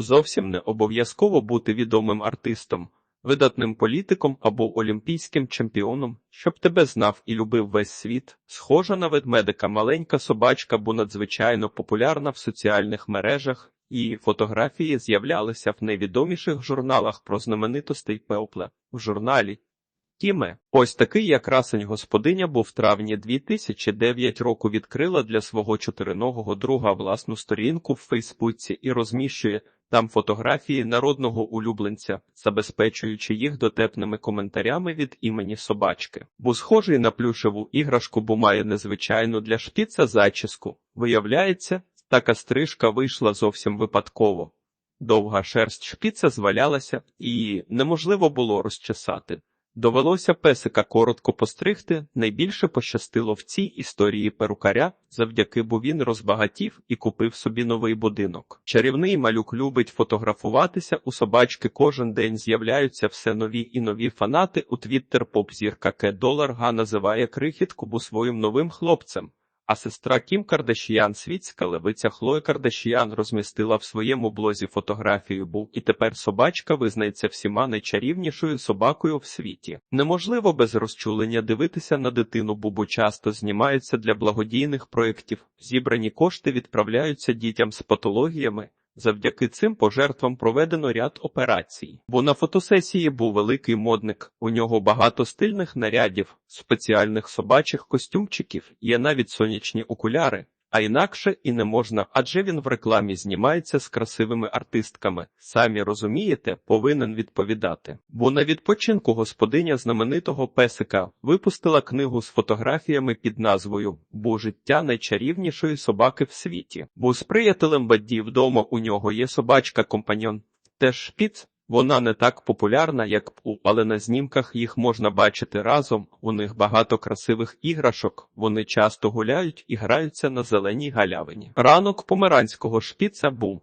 Зовсім не обов'язково бути відомим артистом, видатним політиком або олімпійським чемпіоном, щоб тебе знав і любив весь світ. Схожа на ведмедика маленька собачка, бо надзвичайно популярна в соціальних мережах. Її фотографії з'являлися в найвідоміших журналах про знаменитостей Пеопла в журналі Тіме. Ось такий як красень господиня був в травні 2009 року відкрила для свого чотириногого друга власну сторінку в Фейсбуці і розміщує там фотографії народного улюбленця, забезпечуючи їх дотепними коментарями від імені собачки. Бо схожий на плюшеву іграшку, бо має незвичайну для шпіца зачіску. Виявляється, така стрижка вийшла зовсім випадково. Довга шерсть шпіца звалялася, і неможливо було розчесати. Довелося песика коротко постригти. Найбільше пощастило в цій історії перукаря, завдяки бо він розбагатів і купив собі новий будинок. Чарівний малюк любить фотографуватися. У собачки кожен день з'являються все нові і нові фанати. У твіттер поп-зірка Ке Доларга називає крихітку бо своїм новим хлопцем. А сестра Кім Кардашіян, світська левиця Хлоя Кардашіян, розмістила в своєму блозі фотографію Бу, і тепер собачка визнається всіма найчарівнішою собакою в світі. Неможливо без розчулення дивитися на дитину, бо часто знімаються для благодійних проєктів. Зібрані кошти відправляються дітям з патологіями. Завдяки цим пожертвам проведено ряд операцій. Бо на фотосесії був великий модник. У нього багато стильних нарядів, спеціальних собачих костюмчиків, є навіть сонячні окуляри. А інакше і не можна, адже він в рекламі знімається з красивими артистками. Самі розумієте, повинен відповідати. Бо на відпочинку господиня знаменитого песика випустила книгу з фотографіями під назвою Бо життя найчарівнішої собаки в світі. Бо з приятелем Бадді вдома у нього є собачка-компаньон. Теж шпіц. Вона не так популярна, як у, але на знімках їх можна бачити разом. У них багато красивих іграшок. Вони часто гуляють і граються на зеленій галявині. Ранок померанського шпіца був.